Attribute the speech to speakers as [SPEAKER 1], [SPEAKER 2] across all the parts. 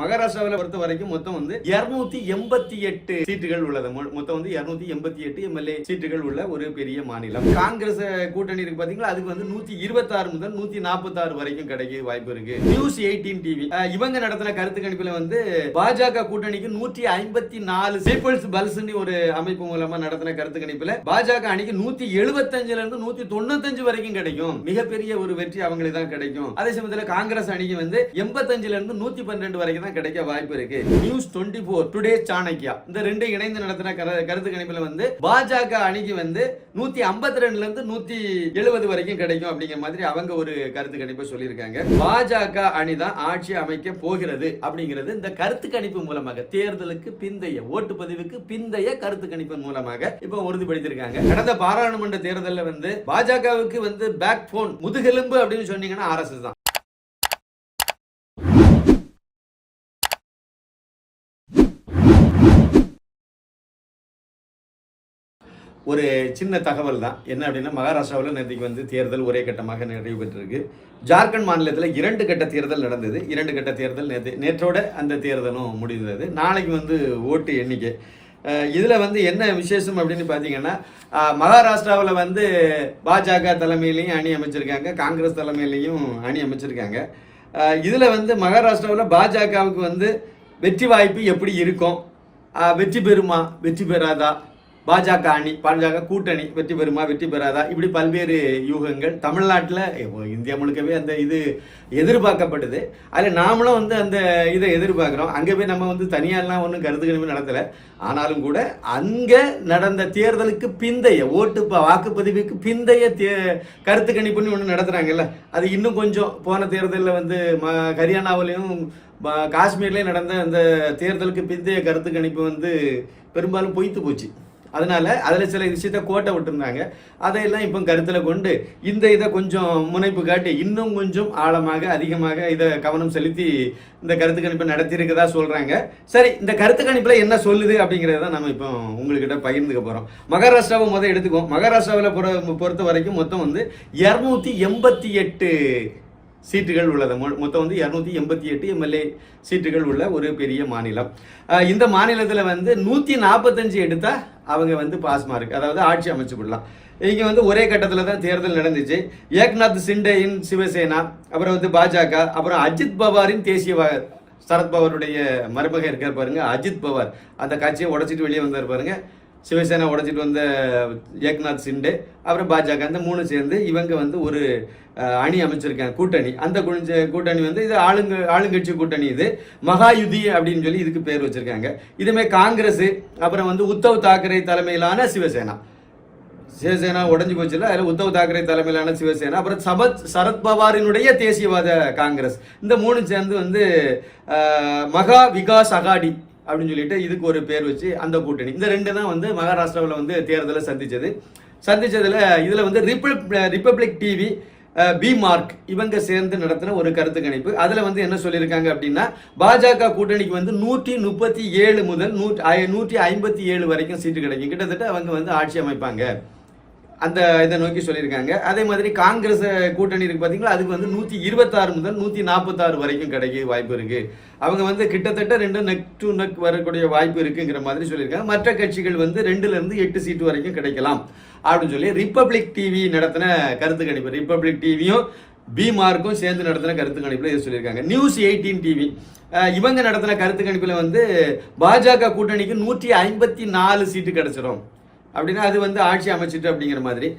[SPEAKER 1] மகாராஷ்டிராவில் பொறுத்த வரைக்கும் மொத்தம் வந்து இருநூத்தி எண்பத்தி எட்டு சீட்டுகள் உள்ளது. மொத்தம் வந்து இருநூத்தி எண்பத்தி எட்டு எம்எல்ஏ சீட்டுகள் உள்ள ஒரு பெரிய மாநிலம். காங்கிரஸ் கூட்டணி இருக்கு பாத்தீங்களா? அதுக்கு வந்து நூத்தி இருபத்தாறு முதல் நூத்தி நாற்பத்தாறு வரைக்கும் கிடைக்க வாய்ப்பு இருக்கு. News eighteen TV. இவங்க நடத்தின கருத்து கணிப்புல வந்து பாஜக கூட்டணிக்கு நூற்றி ஐம்பத்தி நாலு பீப்புள்ஸ் பல்ஸ்னு ஒரு அமைப்பு மூலமா நடத்தின கருத்து கணிப்புல பாஜக அணிக்கு நூத்தி எழுபத்தஞ்சுல இருந்து நூத்தி தொண்ணூத்தஞ்சு வரைக்கும் கிடைக்கும். மிகப்பெரிய ஒரு வெற்றி அவங்களுக்கு தான் கிடைக்கும். அதே சமயத்துல காங்கிரஸ் அணிக்கு வந்து எண்பத்தஞ்சுல இருந்து நூத்தி பன்னெண்டு வரைக்கும் தான் கிடைக்க வாய்ப்பு இருக்கு. News twenty four Today Chanakya இந்த ரெண்டு இணைந்து நடத்தின கரு- கருத்து கணிப்புல வந்து பாஜக அணிக்கு வந்து நூத்தி ஐம்பத்தி ரெண்டுல இருந்து நூத்தி எழுபது வரைக்கும் கிடைக்கும் அப்படிங்கிற மாதிரி அவங்க ஒரு கருத்து கணிப்பை சொல்லியிருக்காங்க. பாஜக அணி தான் ஆட்சி அமைக்க போகிறது அப்படிங்கிறது இந்த கருத்து கணிப்பு மூலமாக தேர்தலுக்கு பிந்தைய ஓட்டுப்பதிவுக்கு பிந்தைய கருத்து கணிப்பின் மூலமாக இப்ப உறுதிப்படுத்தியிருக்காங்க. கடந்த பாராளுமன்ற தேர்தலில் வந்து பாஜகவுக்கு வந்து பேக் போன் முதுகெலும்பு அப்படின்னு சொன்னீங்கன்னா ஆர்எஸ்எஸ் தான். ஒரு சின்ன தகவல் தான். என்ன அப்படின்னா மகாராஷ்டிராவில் நேற்றுக்கு வந்து தேர்தல் ஒரே கட்டமாக நிறைவு பெற்றிருக்கு. ஜார்க்கண்ட் மாநிலத்தில் இரண்டு கட்ட தேர்தல் நடந்தது. இரண்டு கட்ட தேர்தல் நேற்று நேற்றோட அந்த தேர்தலும் முடிந்தது. நாளைக்கு வந்து ஓட்டு எண்ணிக்கை. இதில் வந்து என்ன விசேஷம் அப்படின்னு பார்த்தீங்கன்னா மகாராஷ்டிராவில் வந்து பாஜக தலைமையிலையும் அணி அமைச்சிருக்காங்க. காங்கிரஸ் தலைமையிலையும் அணி அமைச்சிருக்காங்க. இதில் வந்து மகாராஷ்டிராவில் பாஜகவுக்கு வந்து வெற்றி வாய்ப்பு எப்படி இருக்கும்? வெற்றி பெறுமா? வெற்றி பெறாதா? பாஜக அணி பாஜக கூட்டணி வெற்றி பெறுமா வெற்றி பெறாதா? இப்படி பல்வேறு யூகங்கள் தமிழ்நாட்டில் இந்தியா முழுக்கவே அந்த இது எதிர்பார்க்கப்படுது அதில் நாமளும் வந்து அந்த இதை எதிர்பார்க்குறோம். அங்கே போய் நம்ம வந்து தனியாகலாம் ஒன்றும் கருத்து கணிப்பு நடத்தலை. ஆனாலும் கூட அங்கே நடந்த தேர்தலுக்கு பிந்தைய ஓட்டு வாக்குப்பதிவுக்கு பிந்தைய தே கருத்து கணிப்புன்னு ஒன்று நடத்துகிறாங்கல்ல அது இன்னும் கொஞ்சம் போன தேர்தலில் வந்து ம ஹரியானாவிலையும் காஷ்மீர்லேயும் நடந்த அந்த தேர்தலுக்கு பிந்தைய கருத்து கணிப்பு வந்து பெரும்பாலும் பொய்த்து போச்சு. அதனால அதில் சில விஷயத்த கோட்டை விட்டுருந்தாங்க. அதையெல்லாம் இப்போ கருத்தில் கொண்டு இந்த இதை கொஞ்சம் முனைப்பு காட்டி இன்னும் கொஞ்சம் ஆழமாக அதிகமாக இதை கவனம் செலுத்தி இந்த கருத்து கணிப்பை நடத்தியிருக்கதா சொல்கிறாங்க சரி இந்த கருத்து கணிப்பில் என்ன சொல்லுது அப்படிங்கிறத நம்ம இப்போ உங்கள்கிட்ட பகிர்ந்துக்க போகிறோம் மகாராஷ்டிராவை முதல் எடுத்துக்குவோம். மகாராஷ்டிராவில் பொறு பொறுத்த வரைக்கும் மொத்தம் வந்து இரநூத்தி எண்பத்தி எட்டு சீட்டுகள் உள்ளது. மொ- மொத்தம் வந்து இரநூத்தி எண்பத்தி எட்டு எம்எல்ஏ சீட்டுகள் உள்ள ஒரு பெரிய மாநிலம். இந்த மாநிலத்தில் வந்து நூற்றி நாற்பத்தஞ்சு எடுத்தால் அவங்க வந்து பாஸ் மார்க் அதாவது ஆட்சி அமைச்சு விடலாம். இங்கே வந்து ஒரே கட்டத்தில் தான் தேர்தல் நடந்துச்சு. ஏக்நாத் சிண்டேயின் சிவசேனா அப்புறம் வந்து பாஜக அப்புறம் அஜித் பவாரின் தேசியவாத சரத்பவருடைய மருமகன் இருக்கார் பாருங்க அஜித் பவார். அந்த கட்சியை உடைச்சிட்டு வெளியே வந்தார் பாருங்க. சிவசேனா உடைச்சிட்டு வந்த ஏக்நாத் சிண்டே அப்புறம் பாஜக அந்த மூணு சேர்ந்து இவங்க வந்து ஒரு அணி அமைச்சிருக்காங்க கூட்டணி. அந்த குழிஞ்ச கூட்டணி வந்து இது ஆளுங்க ஆளுங்கட்சி கூட்டணி இது. மகாயுதி அப்படின்னு சொல்லி இதுக்கு பேர் வச்சிருக்காங்க. இதுமே காங்கிரஸ் அப்புறம் வந்து உத்தவ் தாக்கரே தலைமையிலான சிவசேனா. சிவசேனா உடைஞ்சு போச்சுல அதில் உத்தவ் தாக்கரே தலைமையிலான சிவசேனா. அப்புறம் சபத் சரத்பவாரினுடைய தேசியவாத காங்கிரஸ். இந்த மூணு சேர்ந்து வந்து மகா விகாஸ் அகாடி அப்படின்னு சொல்லிட்டு இதுக்கு ஒரு பேர் வச்சு அந்த கூட்டணி. இந்த ரெண்டு தான் வந்து மகாராஷ்டிராவில் வந்து தேர்தலை சந்திச்சது. சந்திச்சதுல இதில் வந்து rep Republic TV P Marq இவங்க சேர்ந்து நடத்தின ஒரு கருத்து கணிப்பு. அதில் வந்து என்ன சொல்லியிருக்காங்க அப்படின்னா பாஜக கூட்டணிக்கு வந்து நூற்றி முப்பத்தி ஏழு முதல் நூற்றி ஐ- நூற்றி ஐம்பத்தி ஏழு வரைக்கும் சீட்டு கிடைக்கும். கிட்டத்தட்ட அவங்க வந்து ஆட்சி அமைப்பாங்க. அந்த இதை நோக்கி சொல்லியிருக்காங்க. அதே மாதிரி காங்கிரஸ் கூட்டணி இருக்கு பார்த்தீங்களா அதுக்கு வந்து நூற்றி இருபத்தாறு முதல் நூற்றி நாற்பத்தாறு வரைக்கும் கிடைக்க வாய்ப்பு இருக்கு. அவங்க வந்து கிட்டத்தட்ட ரெண்டு நெக் டு நெக் வரக்கூடிய வாய்ப்பு இருக்குங்கிற மாதிரி சொல்லியிருக்காங்க. மற்ற கட்சிகள் வந்து ரெண்டுலேருந்து எட்டு சீட்டு வரைக்கும் கிடைக்கலாம் அப்படின்னு சொல்லி ரிப்பப்ளிக் டிவி நடத்தின கருத்து கணிப்பு. ரிப்பப்ளிக் டிவியும் பி மார்க்கும் சேர்ந்து நடத்தின கருத்து கணிப்பில் இது சொல்லியிருக்காங்க. நியூஸ் எயிட்டீன் டிவி இவங்க நடத்தின கருத்து கணிப்பில் வந்து பாஜக கூட்டணிக்கு நூற்றி ஐம்பத்தி நாலு சீட்டு கிடைச்சிரும். அப்படின்னா அது வந்து ஆட்சி அமைச்சிட்டு அப்படிங்கிற மாதிரி.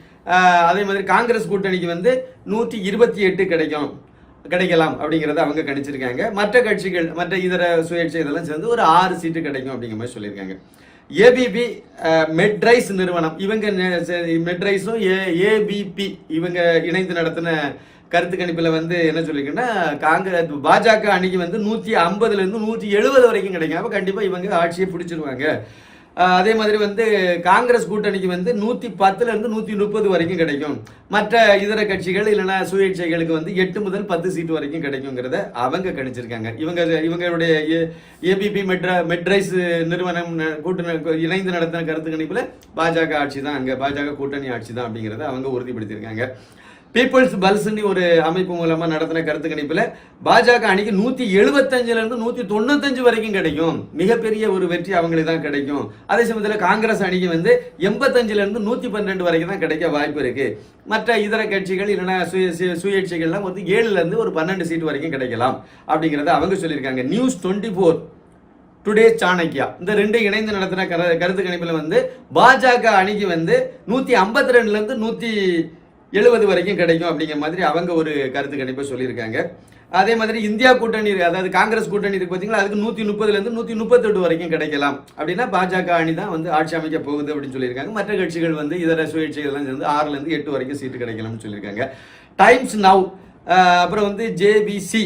[SPEAKER 1] அதே மாதிரி காங்கிரஸ் கூட்டணிக்கு வந்து நூற்றி இருபத்தி எட்டு கிடைக்கும் கிடைக்கலாம் அப்படிங்கிறத அவங்க கணிச்சிருக்காங்க. மற்ற கட்சிகள் மற்ற இதர சுயேட்சை இதெல்லாம் சேர்ந்து ஒரு ஆறு சீட்டு கிடைக்கும் அப்படிங்கிற மாதிரி சொல்லியிருக்காங்க. ஏபிபி மெட்ரைஸ் நிறுவனம். இவங்க மெட்ரைஸும் ஏ ஏபிபி இவங்க இணைந்து நடத்தின கருத்து கணிப்பில் வந்து என்ன சொல்லியிருக்கேன்னா காங்கிரஸ் பாஜக அணிக்கு வந்து நூற்றி ஐம்பதுலேருந்து நூற்றி எழுபது வரைக்கும் கிடைக்கும். அப்போ கண்டிப்பாக இவங்க ஆட்சியை பிடிச்சிருவாங்க. அதே மாதிரி வந்து காங்கிரஸ் கூட்டணிக்கு வந்து நூற்றி பத்துலேருந்து நூற்றி முப்பது வரைக்கும் கிடைக்கும். மற்ற இதர கட்சிகள் இல்லைன்னா சுயேட்சைகளுக்கு வந்து எட்டு முதல் பத்து சீட்டு வரைக்கும் கிடைக்குங்கிறத அவங்க கணிச்சிருக்காங்க. இவங்க இவங்களுடைய ஏபிபி மெட்ரா மெட்ரைஸ் நிறுவனம் கூட்டணி இணைந்து நடத்தின கருத்து கணிப்பில் பாஜக ஆட்சி தான் அங்கே பாஜக கூட்டணி ஆட்சி தான் அப்படிங்கிறத அவங்க உறுதிப்படுத்தியிருக்காங்க. பீப்புள்ஸ் பல்ஸ்னு ஒரு அமைப்பு மூலமாக நடத்தின கருத்து கணிப்பில் பாஜக அணிக்கு நூற்றி எழுபத்தஞ்சிலேருந்து நூற்றி தொண்ணூத்தஞ்சு வரைக்கும் கிடைக்கும். மிகப்பெரிய ஒரு வெற்றி அவங்களுக்கு தான் கிடைக்கும். அதே சமயத்தில் காங்கிரஸ் அணிக்கு வந்து எண்பத்தஞ்சிலேருந்து நூற்றி பன்னெண்டு வரைக்கும் தான் கிடைக்க வாய்ப்பு இருக்குது மற்ற இதர கட்சிகள் இல்லைன்னா சுய சு- சுயேட்சைகள்லாம் வந்து ஏழுலேருந்து ஒரு பன்னெண்டு சீட் வரைக்கும் கிடைக்கலாம். அப்படிங்கிறத அவங்க சொல்லியிருக்காங்க. News twenty four Today Chanakya இந்த ரெண்டு இணைந்து நடத்தின கரு கருத்து கணிப்பில் வந்து பாஜக அணிக்கு வந்து நூற்றி ஐம்பத்தி ரெண்டுலேருந்து நூற்றி எழுபது வரைக்கும் கிடைக்கும் அப்படிங்கிற மாதிரி அவங்க ஒரு கருத்து கணிப்பை சொல்லியிருக்காங்க. அதே மாதிரி இந்தியா கூட்டணி இருக்கு, அதாவது காங்கிரஸ் கூட்டணி இருக்கு பார்த்தீங்களா அதுக்கு நூற்றி முப்பதுலேருந்து நூற்றி முப்பத்தெட்டு வரைக்கும் கிடைக்கலாம். அப்படின்னா பாஜக அணி தான் வந்து ஆட்சி அமைக்க போகுது அப்படின்னு சொல்லியிருக்காங்க. மற்ற கட்சிகள் வந்து இதர சுயேட்சைகள்லாம் சேர்ந்து ஆறுலேருந்து எட்டு வரைக்கும் சீட்டு கிடைக்கலாம்னு சொல்லியிருக்காங்க. டைம்ஸ் நவ் அப்புறம் வந்து ஜேபிசி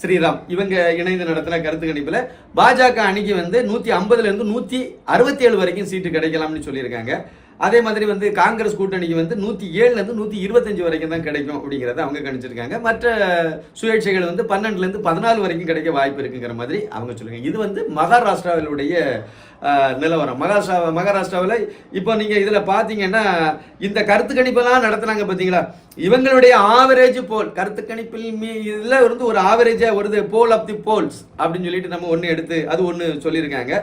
[SPEAKER 1] ஸ்ரீராம் இவங்க இணைந்து நடத்தின கருத்து கணிப்பில் பாஜக அணிக்கு வந்து நூத்தி ஐம்பதுல இருந்து நூத்தி அறுபத்தி ஏழு வரைக்கும் சீட்டு கிடைக்கலாம்னு சொல்லியிருக்காங்க. அதே மாதிரி வந்து காங்கிரஸ் கூட்டணிக்கு வந்து நூற்றி ஏழுலேருந்து நூற்றி இருபத்தஞ்சு வரைக்கும் தான் கிடைக்கும் அப்படிங்கிறத அவங்க கணிச்சிருக்காங்க. மற்ற சுயேட்சைகள் வந்து பன்னெண்டுலேருந்து பதினாலு வரைக்கும் கிடைக்க வாய்ப்பு இருக்குங்கிற மாதிரி அவங்க சொல்லுவாங்க இது வந்து மகாராஷ்டிராவிலுடைய நிலவரம். மகாராஷ்டிரா மகாராஷ்டிராவில் இப்போ நீங்கள் இதில் பார்த்தீங்கன்னா இந்த கருத்து கணிப்பெல்லாம் நடத்துனாங்க பார்த்தீங்களா இவங்களுடைய ஆவரேஜ் போல் கருத்து கணிப்பில் மீ- இதில் இருந்து ஒரு ஆவரேஜாக வருது. போல் ஆஃப் தி போல்ஸ் அப்படின்னு சொல்லிட்டு நம்ம ஒன்று எடுத்து அது ஒன்று சொல்லியிருக்காங்க.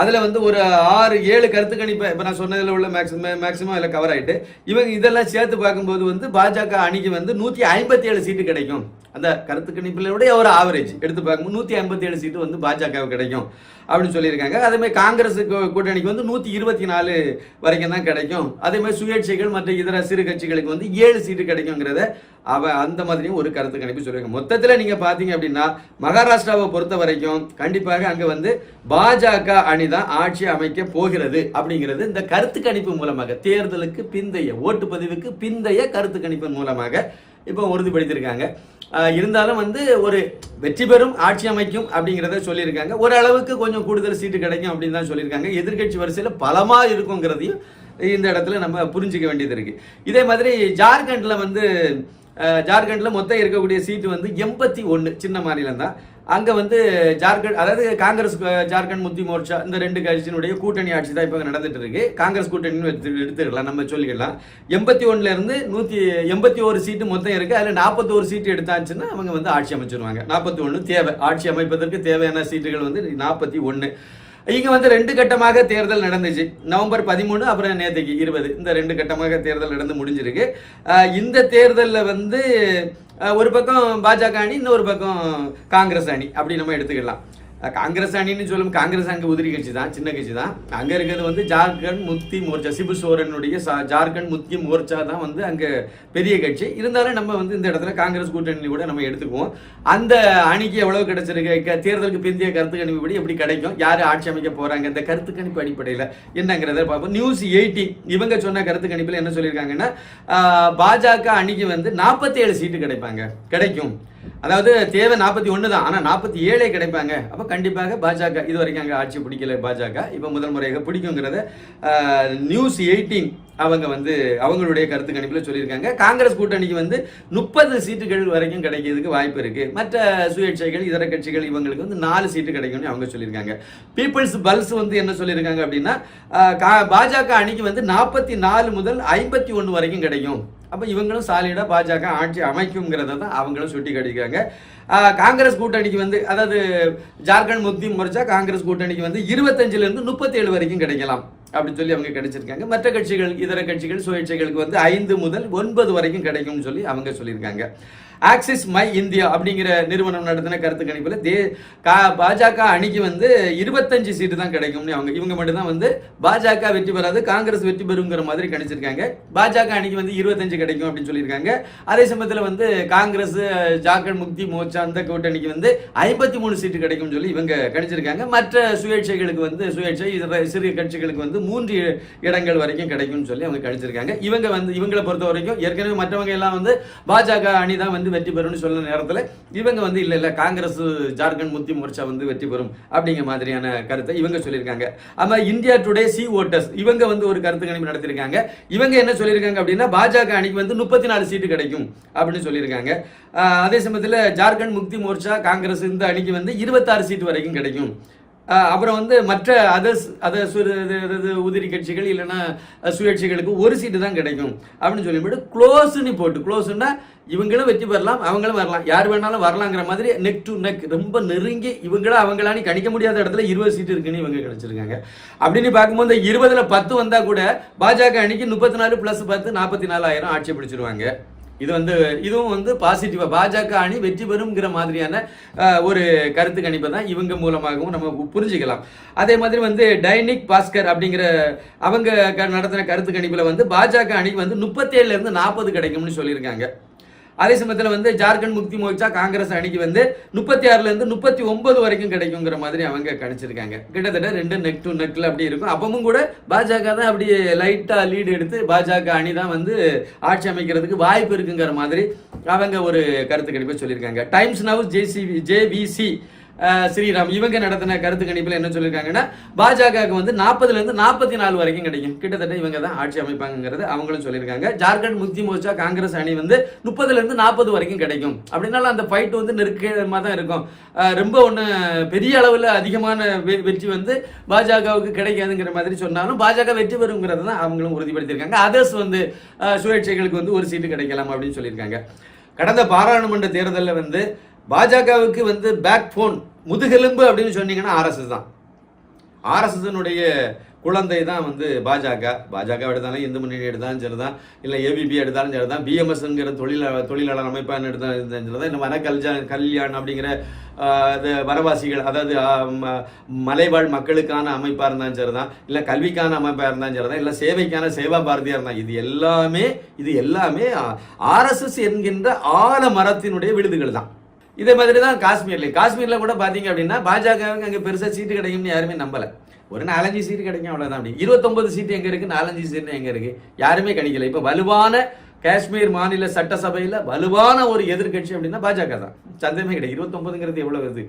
[SPEAKER 1] அதில் வந்து ஒரு ஆறு ஏழு கருத்து கணிப்பை இப்போ நான் சொன்னதில் உள்ள மேக்ஸிமம் மேக்ஸிமம் அதில் கவர் ஆகிட்டு இவங்க இதெல்லாம் சேர்த்து பார்க்கும்போது வந்து பாஜக அணிக்கு வந்து நூற்றி ஐம்பத்தி ஏழு சீட்டு கிடைக்கும். அந்த கருத்து கணிப்பிலுடைய ஒரு ஆவரேஜ் எடுத்து பார்க்கும்போது நூற்றி ஐம்பத்தி ஏழு சீட்டு வந்து பாஜகவுக்கு கிடைக்கும் அப்படின்னு சொல்லியிருக்காங்க. அதேமாதிரி காங்கிரஸ் கூட்டணிக்கு வந்து நூற்றி இருபத்தி நாலு வரைக்கும் தான் கிடைக்கும். அதேமாதிரி சுயேட்சைகள் மற்ற இதர சிறு கட்சிகளுக்கு வந்து ஏழு சீட்டு கிடைக்குங்கிறத அவ அந்த மாதிரியும் ஒரு கருத்து கணிப்பு சொல்லுவாங்க மொத்தத்தில் நீங்கள் பார்த்தீங்க அப்படின்னா மகாராஷ்டிராவை பொறுத்த வரைக்கும் கண்டிப்பாக அங்கே வந்து பாஜக அணி தான் ஆட்சி அமைக்க போகிறது அப்படிங்கிறது இந்த கருத்து கணிப்பு மூலமாக தேர்தலுக்கு பிந்தைய ஓட்டுப்பதிவுக்கு பிந்தைய கருத்து கணிப்பின் மூலமாக இப்போ உறுதிப்படுத்தியிருக்காங்க. இருந்தாலும் வந்து ஒரு வெற்றி பெறும் ஆட்சி அமைக்கும் அப்படிங்கிறத சொல்லியிருக்காங்க. ஓரளவுக்கு கொஞ்சம் கூடுதல் சீட்டு கிடைக்கும் அப்படின்னு தான் சொல்லியிருக்காங்க. எதிர்க்கட்சி வரிசையில் பலமாக இருக்குங்கிறதையும் இந்த இடத்துல நம்ம புரிஞ்சுக்க வேண்டியது இருக்குது இதே மாதிரி ஜார்க்கண்டில் வந்து ஜார்க்கண்டில் மொத்தம் இருக்கக்கூடிய சீட்டு வந்து எண்பத்தி ஒன்று சின்ன மாநிலம் தான் அங்கே வந்து ஜார்க்கண்ட் அதாவது காங்கிரஸ் ஜார்க்கண்ட் முத்தி மோர்ச்சா இந்த ரெண்டு கட்சியினுடைய கூட்டணி ஆட்சி தான் இப்போ நடந்துட்டு இருக்கு காங்கிரஸ் கூட்டணின்னு எடுத்து எடுத்துக்கலாம் நம்ம சொல்லிக்கலாம். எண்பத்தி ஒன்றுலேருந்து நூற்றி எண்பத்தி ஒரு சீட்டு மொத்தம் இருக்குது அதில் நாற்பத்தோரு சீட்டு எடுத்தாச்சுன்னா அவங்க வந்து ஆட்சி அமைச்சிருவாங்க. நாற்பத்தி ஒன்று தேவை. ஆட்சி அமைப்பதற்கு தேவையான சீட்டுகள் வந்து நாற்பத்தி ஒன்று இங்க வந்து ரெண்டு கட்டமாக தேர்தல் நடந்துச்சு. நவம்பர் பதிமூணு அப்புறம் நேற்றுக்கு இருபது. இந்த ரெண்டு கட்டமாக தேர்தல் நடந்து முடிஞ்சிருக்கு. இந்த தேர்தலில் வந்து ஒரு பக்கம் பாஜக அணி இன்னொரு பக்கம் காங்கிரஸ் அணி. அப்படி நம்ம எடுத்துக்கலாம். காங்கிரஸ் அணின்னு சொல்லும் காங்கிரஸ் அங்கே உதிரி கட்சி தான் சின்ன கட்சி தான். அங்கே இருக்கிறது வந்து ஜார்க்கண்ட் முக்தி மோர்ச்சா சிபு சோரனுடைய சா- ஜார்க்கண்ட் முக்தி மோர்ச்சா தான் வந்து அங்கே பெரிய கட்சி. இருந்தாலும் நம்ம வந்து இந்த இடத்துல காங்கிரஸ் கூட்டணி கூட நம்ம எடுத்துக்குவோம். அந்த அணிக்கு எவ்வளவு கிடைச்சிருக்கு? தேர்தலுக்கு பிந்தைய கருத்து கணிப்புப்படி எப்படி கிடைக்கும்? யார் ஆட்சி அமைக்க போகிறாங்க இந்த கருத்து கணிப்பு அடிப்படையில் என்னங்கிறத பார்ப்போம். நியூஸ் எயிட்டி இவங்க சொன்ன கருத்து கணிப்பில் என்ன சொல்லியிருக்காங்கன்னா பாஜக அணிக்கு வந்து நாற்பத்தேழு சீட்டு கிடைப்பாங்க. கிடைக்கும். அதாவது தேவை நாற்பத்தி ஒன்று தான். ஆனால் நாற்பத்தி ஏழே கிடைப்பாங்க. அப்போ கண்டிப்பாக பாஜக இது வரைக்கும் அங்கே ஆட்சி பிடிக்கல பாஜக. இப்போ முதல் முறையாக பிடிக்குங்கிறத நியூஸ் எயிட்டீன் அவங்க வந்து அவங்களுடைய கருத்து கணிப்பில் சொல்லியிருக்காங்க. காங்கிரஸ் கூட்டணிக்கு வந்து முப்பது சீட்டுகள் வரைக்கும் கிடைக்கிறதுக்கு வாய்ப்பு இருக்குது மற்ற சுயேட்சைகள் இதர கட்சிகள் இவங்களுக்கு வந்து நாலு சீட்டு கிடைக்கும்னு அவங்க சொல்லியிருக்காங்க. பீப்புள்ஸ் பல்ஸ் வந்து என்ன சொல்லியிருக்காங்க அப்படின்னா கா- பாஜக அணிக்கு வந்து நாற்பத்தி நாலு முதல் ஐம்பத்தி ஒன்று வரைக்கும் கிடைக்கும். அப்போ இவங்களும் சாலிடாக பாஜக ஆட்சி அமைக்குங்கிறத தான் அவங்களும் சுட்டி காட்டியிருக்காங்க காங்கிரஸ் கூட்டணிக்கு வந்து அதாவது ஜார்க்கண்ட் முக்தி மோர்ச்சா காங்கிரஸ் கூட்டணிக்கு வந்து இருபத்தஞ்சிலேருந்து முப்பத்தேழு முப்பத்தி ஏழு வரைக்கும் கிடைக்கலாம் அப்படின்னு சொல்லி அவங்க கிடைச்சிருக்காங்க மற்ற கட்சிகள் இதர கட்சிகள் சுயேட்சைகளுக்கு வந்து ஐந்து முதல் ஒன்பது வரைக்கும் கிடைக்கும்னு சொல்லி அவங்க சொல்லியிருக்காங்க. ஆக்சிஸ் மை இந்தியா அப்படிங்கிற நிறுவனம் நடத்தின கருத்து கணிப்பில் தே கா பாஜக அணிக்கு வந்து இருபத்தஞ்சு சீட்டு தான் கிடைக்கும்னு அவங்க இவங்க மட்டும்தான் வந்து பாஜக வெற்றி பெறாது காங்கிரஸ் வெற்றி பெறுங்கிற மாதிரி கணிச்சிருக்காங்க. பாஜக அணிக்கு வந்து இருபத்தஞ்சு கிடைக்கும் அப்படின்னு சொல்லியிருக்காங்க. அதே சமயத்தில் வந்து காங்கிரஸ் ஜார்க்கண்ட் முக்தி மோர்ச்சா அந்த கூட்டணிக்கு வந்து ஐம்பத்தி மூணு சீட்டு கிடைக்கும்னு சொல்லி இவங்க கணிச்சிருக்காங்க. மற்ற சுயேட்சைகளுக்கு வந்து சுயேட்சை சிறிய கட்சிகளுக்கு வந்து மூன்று இடங்கள் வரைக்கும் கிடைக்கும்னு சொல்லி அவங்க கணிச்சிருக்காங்க. இவங்க வந்து இவங்களை பொறுத்த வரைக்கும் ஏற்கனவே மற்றவங்க எல்லாம் வந்து பாஜக அணி தான் வந்து வெற்றி பெறும்னு சொன்ன நேரத்தில் இவங்க வந்து இல்லை இல்லை காங்கிரஸ் ஜார்க்கண்ட் முக்தி மோர்ச்சா வந்து வெற்றி பெறும் அப்படிங்கிற மாதிரியான கருத்தை இவங்க சொல்லியிருக்காங்க. ஆமா இந்தியா டுடே சி ஓட்டர்ஸ் இவங்க வந்து ஒரு கருத்து கணிப்பு நடத்தியிருக்காங்க. இவங்க என்ன சொல்லியிருக்காங்க அப்படின்னா பாஜக அணிக்கு வந்து முப்பத்தி நாலு சீட்டு கிடைக்கும் அப்படின்னு சொல்லியிருக்காங்க. அதே சமயத்தில் ஜார்க்கண்ட் முக்தி மோர்ச்சா காங்கிரஸ் இந்த அணிக்கு வந்து இருபத்தாறு சீட்டு வரைக்கும் கிடைக்கும். அப்புறம் வந்து மற்ற அதர்ஸ் அத உதிரி கட்சிகள் இல்லைன்னா சுயேட்சைகளுக்கு ஒரு சீட்டு தான் கிடைக்கும் அப்படின்னு சொல்லிவிட்டு க்ளோஸ்ன்னு போட்டு க்ளோஸ்ன்னா இவங்களும் வெற்றி பெறலாம் அவங்களும் வரலாம். யார் வேணாலும் வரலாங்கிற மாதிரி நெக் டு நெக் ரொம்ப நெருங்கி இவங்களும் அவங்களான்னு கணிக்க முடியாத இடத்துல இருபது சீட்டு இருக்குன்னு இவங்க கிடைச்சிருக்காங்க அப்படின்னு பார்க்கும்போது இந்த இருபதுல பத்து வந்தால் கூட பாஜக அணிக்கு முப்பத்தி நாலு பிளஸ் பத்து நாற்பத்தி நாலாயிரம் ஆட்சி பிடிச்சிருவாங்க. இது வந்து இதுவும் வந்து பாசிட்டிவாக பாஜக அணி வெற்றி பெறும்ங்கிற மாதிரியான ஒரு கருத்து கணிப்பை தான் இவங்க மூலமாகவும் நம்ம புரிஞ்சுக்கலாம். அதே மாதிரி வந்து டைனிக் பாஸ்கர் அப்படிங்கிற அவங்க க- நடத்தின கருத்து கணிப்பில் வந்து பாஜக அணிக்கு வந்து முப்பத்தேழுலேருந்து நாற்பது கிடைக்கும்னு சொல்லியிருக்காங்க. அதே சமயத்தில் வந்து ஜார்க்கண்ட் முக்தி மோர்ச்சா காங்கிரஸ் அணிக்கு வந்து முப்பத்தி ஆறுலேருந்து முப்பத்தி ஒன்பது வரைக்கும் கிடைக்குங்கிற மாதிரி அவங்க கணிச்சிருக்காங்க. கிட்டத்தட்ட ரெண்டு நெக் டு நெக்கில் அப்படி இருக்கும். அப்பவும் கூட பாஜக தான் அப்படி லைட்டாக லீடு எடுத்து பாஜக அணி தான் வந்து ஆட்சி அமைக்கிறதுக்கு வாய்ப்பு இருக்குங்கிற மாதிரி அவங்க ஒரு கருத்து கணிப்பை சொல்லியிருக்காங்க. Times Now JCB JVC Sriram இவங்க நடத்தின கருத்து கணிப்பில் என்ன சொல்லியிருக்காங்கன்னா பாஜகவுக்கு வந்து நாற்பதுலேருந்து நாற்பத்தி நாலு வரைக்கும் கிடைக்கும். கிட்டத்தட்ட இவங்க தான் ஆட்சி அமைப்பாங்கிறது அவங்களும் சொல்லியிருக்காங்க. ஜார்க்கண்ட் முக்தி மோர்ச்சா காங்கிரஸ் அணி வந்து முப்பதுலேருந்து நாற்பது வரைக்கும் கிடைக்கும். அப்படின்னாலும் அந்த ஃபைட் வந்து நெருக்கமாக தான் இருக்கும் ரொம்ப ஒன்று பெரிய அளவில் அதிகமான வெ- வெற்றி வந்து பாஜகவுக்கு கிடைக்காதுங்கிற மாதிரி சொன்னாலும் பாஜக வெற்றி பெறுங்கிறது தான் அவங்களும் உறுதிப்படுத்தியிருக்காங்க. அதர்ஸ் வந்து சுயேட்சைகளுக்கு வந்து ஒரு சீட்டு கிடைக்கலாம் அப்படின்னு சொல்லியிருக்காங்க. கடந்த பாராளுமன்ற தேர்தலில் வந்து பாஜகவுக்கு வந்து பேக் போன் முதுகெலும்பு அப்படின்னு சொன்னீங்கன்னா ஆர்எஸ்எஸ் தான். ஆர்எஸ்எஸ்னுடைய குழந்தை தான் வந்து பாஜக. பாஜக எடுத்தாலும் இந்து முன்னணி எடுத்தாலும் சரிதான். இல்லை ஏபிபி எடுத்தாலும் சரிதான். பிஎம்எஸ்ங்கிற தொழில தொழிலாளர் அமைப்பான எடுத்தாலும் சரிதான். இந்த வன கல்ஜா கல்யாண் அப்படிங்கிற இது வரவாசிகள் அதாவது ம- மலைவாழ் மக்களுக்கான அமைப்பாக இருந்தாலும் சரிதான். இல்லை கல்விக்கான அமைப்பாக இருந்தாலும் சரிதான். இல்லை சேவைக்கான சேவா பாரதியாக இருந்தால் இது எல்லாமே இது எல்லாமே ஆர்எஸ்எஸ் என்கின்ற ஆல மரத்தினுடைய விழுதுகள் தான். இதே மாதிரி தான் காஷ்மீர்ல. காஷ்மீர்ல கூட பாத்தீங்க அப்படின்னா பாஜகவுக்கு அங்க பெருசா சீட்டு கிடைக்கும்னு யாருமே நம்பல. ஒரு நாலஞ்சு சீட்டு கிடைக்கும் அவ்வளவுதான் அப்படி. இருபத்தொன்பது சீட்டு எங்க இருக்கு? நாலஞ்சு சீட்டு எங்க இருக்கு? யாருமே கிடைக்கல இப்ப வலுவான காஷ்மீர் மாநில சட்டசபையில வலுவான ஒரு எதிர்க்கட்சி அப்படின்னா பாஜக தான். சந்தேகமே கிடையாது. இருபத்தொன்பதுங்கிறது எவ்வளவு வருது